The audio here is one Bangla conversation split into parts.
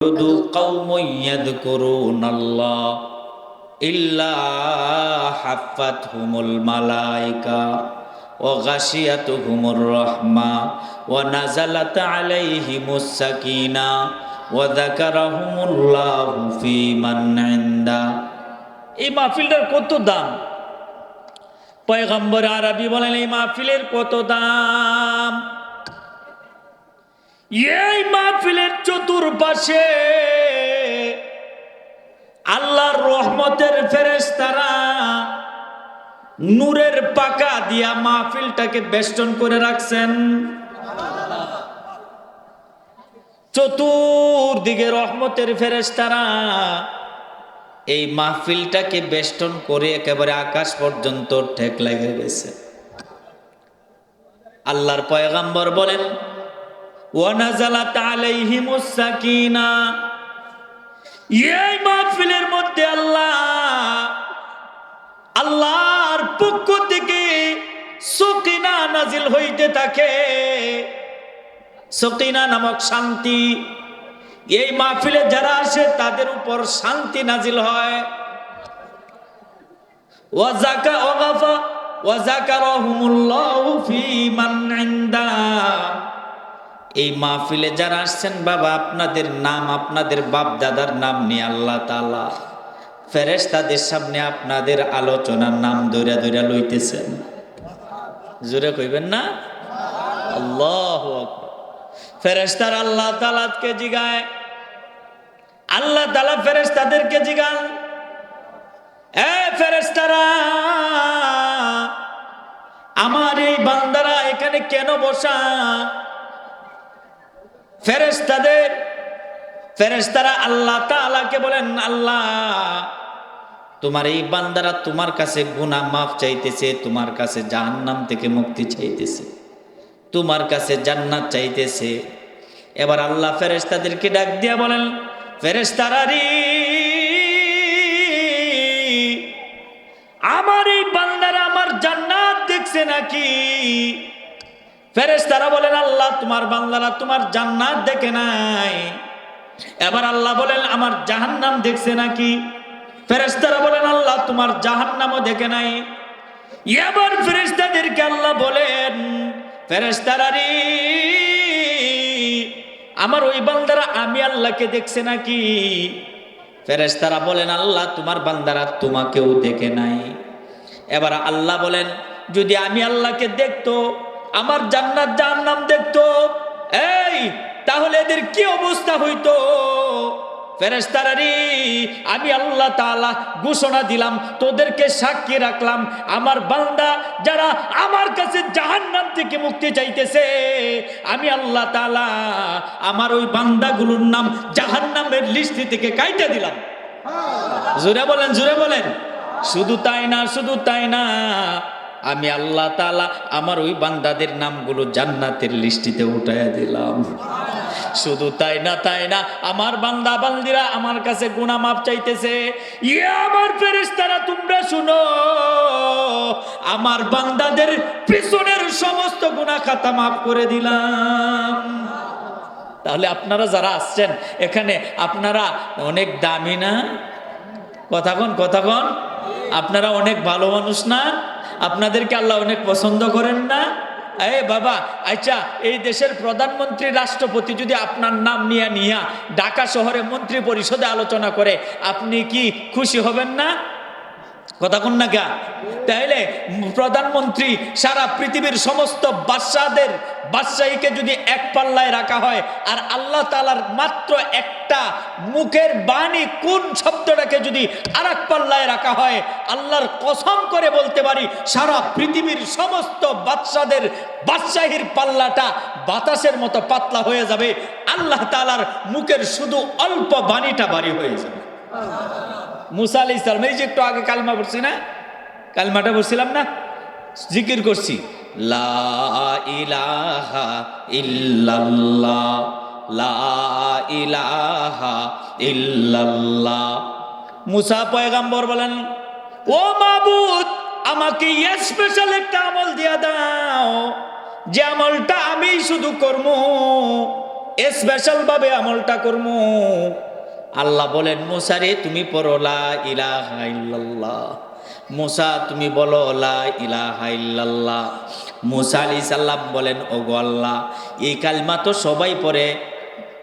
يعبد قوم يذكرون الله إلا حفتهم الملائكة وغشيتهم الرحمة ونزلت عليهم السكينة وذكرهم الله في من عنده এই মাহফিলটার কত দাম পয়গম্বর আরবি বলেন এই মাহফিলের কত দাম এই মাহফিলের চতুর্পাশে আল্লাহর রহমতের ফেরেশতারা নূরের পাকা দিয়া মাহফিলটাকে বেষ্টন করে রাখছেন। চতুর্দিকে রহমতের ফেরেশতারা এই মাহফিলটাকে বেষ্টন করে একেবারে আকাশ পর্যন্ত ঠেক লেগে গেছে আল্লাহর পয়গাম্বর বলেন ওয়ানাজালাত আলাইহিমুস সাকিনা এই মাহফিলের মধ্যে আল্লাহ, আল্লাহর পক্ষ থেকে সকিনা নাজিল হইতে থাকে। সকিনা নামক শান্তি। এই মাহফিলে যারা আসে, তাদের উপর শান্তি নাজিল হয়। ওয়াজাকা ওয়াগাফা ওয়াজাকারহুমুল্লাহু ফি মান ইনদা। এই মাহফিলে যারা আসছেন, বাবা, আপনাদের নাম, আপনাদের বাপ দাদার নাম নিয়ে আল্লাহ তালা ফেরেশতাদের সামনে আপনাদের আলোচনার নাম দৈরা দৈরা লইতেছেন। জোরে কইবেন না? আল্লাহ ফেরেশতার আল্লাহ তালাকে জিগায়। আল্লাহ তালা ফেরেশতাদেরকে জিগান। এ ফেরেশতারা, আমার এই বান্দারা এখানে কেন বসা? ফেরেশতাদের, ফেরেশতারা আল্লাহ তাআলাকে বলেন, আল্লাহ, তোমার এই বান্দারা তোমার কাছে গুনাহ মাফ চাইতেছে, তোমার কাছে জাহান্নাম থেকে মুক্তি চাইতেছে, তোমার কাছে জান্নাত চাইতেছে। এবার আল্লাহ ফেরেশতাদেরকে ডাক দিয়া বলেন ফেরেশতারা রে আমার এই বান্দারা আমার জান্নাত দেখছে নাকি? ফেরেশতারা বলেন, আল্লাহ, তোমার বান্দারা তোমার জান্নাত দেখে নাই। এবার আল্লাহ বলেন, আমার জাহান্নাম দেখছে নাকি? ফেরেশতারা বলেন, আল্লাহ, তোমার জাহান্নামও দেখে নাই। এবার ফেরেশতাদেরকে আল্লাহ বলেন ফেরেশতারা রে আমার ওই বান্দারা আমি আল্লাহকে দেখছে নাকি? ফেরেশতারা বলেন, আল্লাহ, তোমার বান্দারা তোমাকেও দেখে নাই। এবার আল্লাহ বলেন, যদি আমি আল্লাহকে দেখতো আমার জান্নাত জাহান্নাম দেখতো। এই তাহলে এদের কি অবস্থা হইতো? ফেরেস্তারি আমি আল্লাহ তাআলা ঘোষণা দিলাম তোদেরকে সাক্ষী রাখলাম। আমার বান্দা যারা আমার কাছে জাহান্নাম থেকে মুক্তি চাইতেছে আমি আল্লাহ তাআলা আমার ওই বান্দাগুলোর নাম জাহান্নামের লিস্টি থেকে কাইটা দিলাম। জোরে বলেন জোরে বলেন। শুধু তাই না শুধু তাই না আমি আল্লাহ তালা আমার ওই বান্দাদের নামগুলো জান্নাতের লিস্টিতে উঠাইয়া দিলাম। শুধু তাই না তাই না, আমার বান্দা বান্দিরা আমার কাছে গুণা মাপ চাইতেছে। ইয়ে আমার ফেরেশতারা, তোমরা শুনো, আমার বান্দাদের পিছনের সমস্ত গুণা খাতা মাফ করে দিলাম। তাহলে আপনারা যারা আসছেন এখানে, আপনারা অনেক দামি না? কথা কন কথা কন। আপনারা অনেক ভালো মানুষ না? আপনাদেরকে আল্লাহ অনেক পছন্দ করেন না? এ বাবা আচ্ছা এই দেশের প্রধানমন্ত্রী রাষ্ট্রপতি যদি আপনার নাম নিয়ে নিয়া ঢাকা শহরে মন্ত্রী পরিষদে আলোচনা করে, আপনি কি খুশি হবেন না? কথা কোন না গা? তাহলে প্রধানমন্ত্রী সারা পৃথিবীর সমস্ত বাদশাদের বাদশাহীকে যদি এক পাল্লায় রাখা হয়, আর আল্লাহ তালার মাত্র একটা মুখের বাণী কোন শব্দটাকে যদি আর এক পাল্লায় রাখা হয়, আল্লাহর কসম করে বলতে পারি, সারা পৃথিবীর সমস্ত বাদশাদের বাদশাহীর পাল্লাটা বাতাসের মতো পাতলা হয়ে যাবে, আল্লাহ তালার মুখের শুধু অল্প বাণীটা বাড়ি হয়ে যাবে। মুসা আলি ইসলাম এই যে একটু আগে কালমা পড়ছি না? কালমাটা পড়ছিলাম না? জিকির করছি। লা ইলাহা ইল্লাল্লাহ, লা ইলাহা ইল্লাল্লাহ। মুসা পয়গাম্বর বলেন, ও মাবুদ, আমাকে স্পেশাল একটা আমল দিয়া দাও। যে আমলটা আমি শুধু করব স্পেশাল ভাবে আমলটা করব আল্লাহ বলেন মুসারে তুমি পড়ো লা ইলাহা ইল্লাল্লাহ। মুসা, তুমি বলো লা ইলাহা ইল্লাল্লাহ। মুসা আলী সাল্লাম বলেন, ওগো আল্লাহ, এই কালমা তো সবাই পড়ে।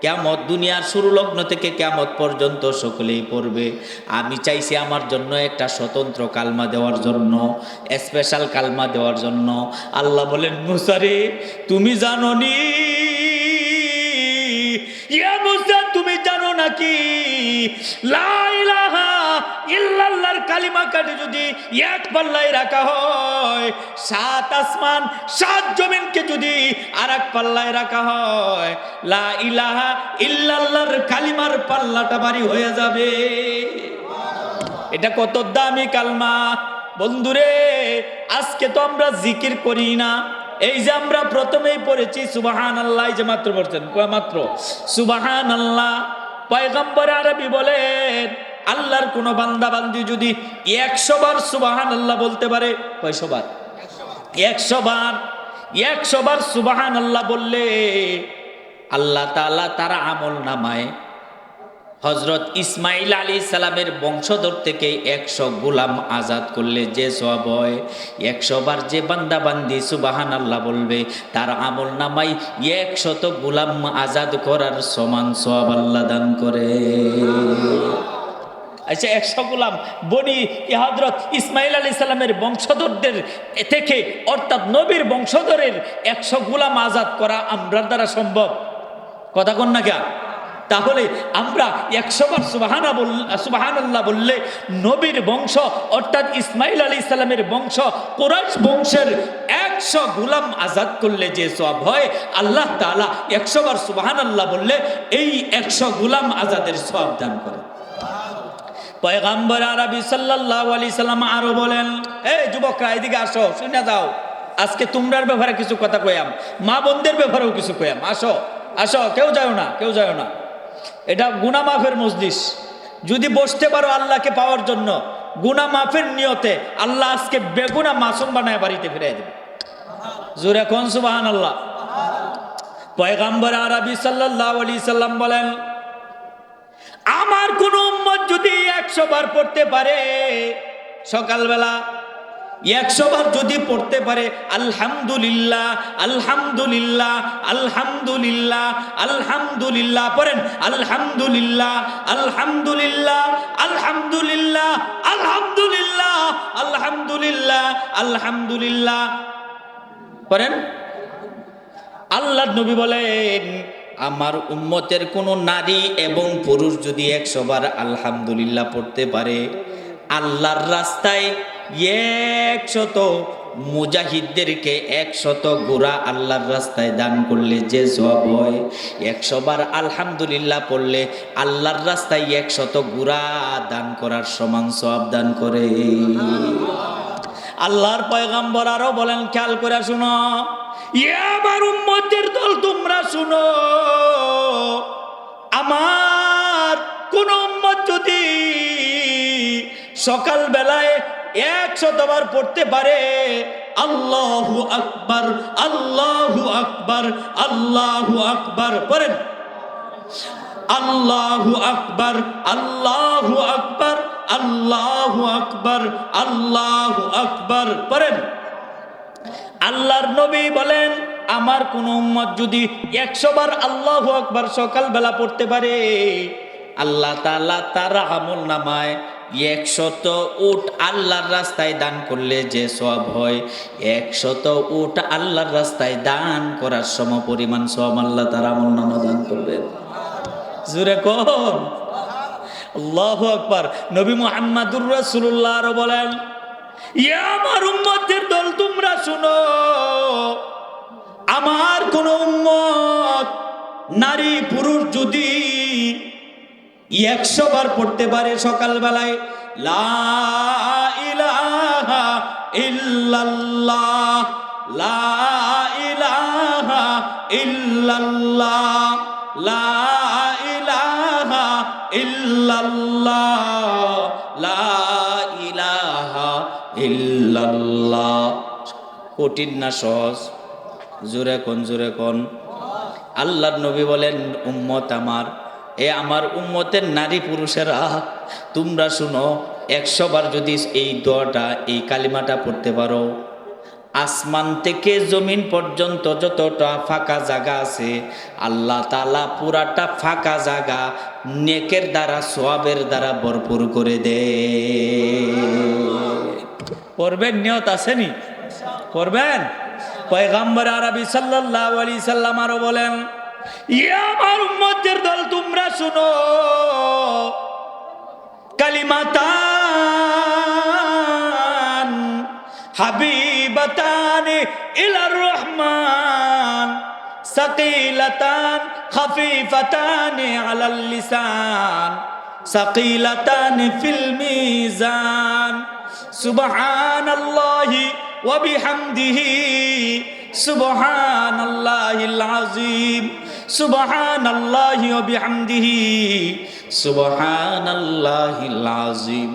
কেমত দুনিয়ার শুরু লগ্ন থেকে কেমত পর্যন্ত সকলেই পড়বে। আমি চাইছি আমার জন্য একটা স্বতন্ত্র কালমা দেওয়ার জন্য স্পেশাল কালমা দেওয়ার জন্য। আল্লাহ বলেন মুসারে তুমি জানো নি ইল্লাল্লাহর কালিমা যদি এক পাল্লায় রাখা হয়, সাত আসমান, সাত জমিনকে যদি আর এক পাল্লায় রাখা হয় ইলাহা কালিমার পাল্লাটা হয়ে যাবে। এটা কত দামি কালমা। বন্ধুরে, আজকে তো আমরা জিকির করি না। এই যে আমরা প্রথমেই পড়েছি সুবাহান আল্লাহ যে মাত্র পড়ছেন মাত্র? সুবাহান আল্লাহ পয়গম্বর আরবি বলেন, আল্লাহর কোন বান্দা বান্দি যদি একশো বার সুবাহান আল্লাহ বলতে পারে, কয়শো বার? একশো বার। একশো বার সুবাহান আল্লাহ বললে আল্লাহ তালা তারা আমল নামায় হজরত ইসমাইল আলী সালামের বংশধর থেকে একশো গোলাম আজাদ করলে যে সব হয়, একশো বার যে বান্দা বান্দি সুবাহান আল্লাহ বলবে, তার আমল নামাই একশত গোলাম আজাদ করার সমান সব আল্লাহ দান করে। আচ্ছা একশো গোলাম বনি হজরত ইসমাইল আলী সালামের বংশধরদের থেকে, অর্থাৎ নবীর বংশধরের একশো গোলাম আজাদ করা আমরার দ্বারা সম্ভব? কথা কন না কেন? তাহলে আমরা একশো বার সুবাহানা বল সুবাহান আল্লাহ বললে নবীর বংশ অর্থাৎ ইসমাইল আলী ইসলামের বংশ কোরআশ বংশের একশো গুলাম আজাদ করলে যে সব হয়, আল্লাহ তালা একশো বার সুবাহান আল্লাহ বললে এই একশো গুলাম আজাদের সব দান করে। পয়গাম্বর আরবি সাল্লাল্লাহু আলাইহি সাল্লাম আরও বলেন এই যুবকরা, এদিকে আসো শুনে যাও। আজকে তোমরার ব্যাপারে কিছু কথা কইয়াম, মা বোনদের ব্যাপারেও কিছু কইয়াম। আসো আসো, কেউ যাও না, কেউ যাও না। এটা গুনা মাফের মজলিস। যদি বসতে পারো আল্লাহকে পাওয়ার জন্য গুনা মাফের নিয়তে আল্লাহ আজকে বেগুনা মাসুম বানায় বাড়িতে ফিরে দেবে। জোরে কোন সুবাহান আল্লাহ পয়গাম্বর আরবি সাল্লাল্লাহু আলাইহি সাল্লাম বলেন, আমার কোন উম্মত যদি একশো বার পড়তে পারে, সকালবেলা একশো বার যদি পড়তে পারে, আলহামদুলিল্লাহ আলহামদুলিল্লাহ আলহামদুলিল্লাহ আলহামদুলিল্লাহ, পড়েন, আলহামদুলিল্লাহ আলহামদুলিল্লাহ আলহামদুলিল্লাহ আলহামদুলিল্লাহ আলহামদুলিল্লাহ আলহামদুলিল্লাহ। পড়েন? আল্লাহ নবী বলেন, আমার উম্মতের কোনো নারী এবং পুরুষ যদি একশো বার আলহামদুলিল্লাহ পড়তে পারে, আল্লাহর রাস্তায় একশত মুজাহিদদেরকে একশত গোড়া আল্লাহর রাস্তায় দান করলে যে সব হয়। একশোবার আলহামদুলিল্লাহ পড়লে আল্লাহর রাস্তায় একশত গোড়া দান করার সমান সব দান করে। আল্লাহর পয়গাম্বর আরও বলেন, খেয়াল করে শুনো। এবার উম্মতের দল, তোমরা শুনো। আমার কোন উম্মত যদি সকাল বেলায় একশতবার পড়তে পারে। আল্লাহু আকবার আল্লাহু আকবার আল্লাহু আকবার। পড়েন। আল্লাহু আকবার আল্লাহু আকবার আল্লাহু আকবার আল্লাহু আকবার। পড়েন। আল্লাহর নবী বলেন, আমার কোন উম্মত যদি একশো বার আল্লাহু আকবার সকালবেলা পড়তে পারে, আল্লাহ তাআলা তার আমল নামায় একশত উট আল্লাহর রাস্তায় দান করলে যে সব হয়, একশত উট আল্লাহর রাস্তায় দান করার সম পরিমাণ সব আল্লাহ তার আমল নামা দান করবেন জুরে কোন। আল্লাহু আকবার। নবী মুহাম্মাদুর রাসূলুল্লাহ আরও বলেন, ইয়া আমার উম্মতের দল, তোমরা শুনো, আমার কোন উম্মত নারী, পুরুষ যদি একশো বার পড়তে পারে সকালবেলায়, লা লা লা লা ইলাহা কঠিন না সহজ? জোরে কোন জোরে কোন? আল্লাহর নবী বলেন, উম্মত আমার। এ আমার উম্মতের নারী পুরুষেরা, তোমরা শুনো, একশো বার যদি এই দোয়াটা, এই কালিমাটা পড়তে পারো। আসমান থেকে জমিন পর্যন্ত যতটা ফাঁকা জায়গা আছে, আল্লাহ তালা পুরাটা ফাঁকা জায়গা নেকের দ্বারা, সোয়াবের দ্বারা ভরপুর করে দে। পড়বেন? নিয়ত আসেনি পড়বেন? পয়গাম্বর আরবি সাল্লাল্লাহু আলি সাল্লাম আরও বলেন ইয়া আমার উম্মতের দল, তোমরা শুনো। কালিমাতান, হাবিবাতান ইলার রহমান, সাকিলাতান, খাফিফাতান আলাল লিসান, সাকিলাতান ফিল মিজান। সুবহানাল্লাহি ওয়া বিহামদিহি, সুবহানাল্লাহিল আযীম। সুবহানাল্লাহি ওয়া বিহামদিহি। সুবহানাল্লাহিল আযীম।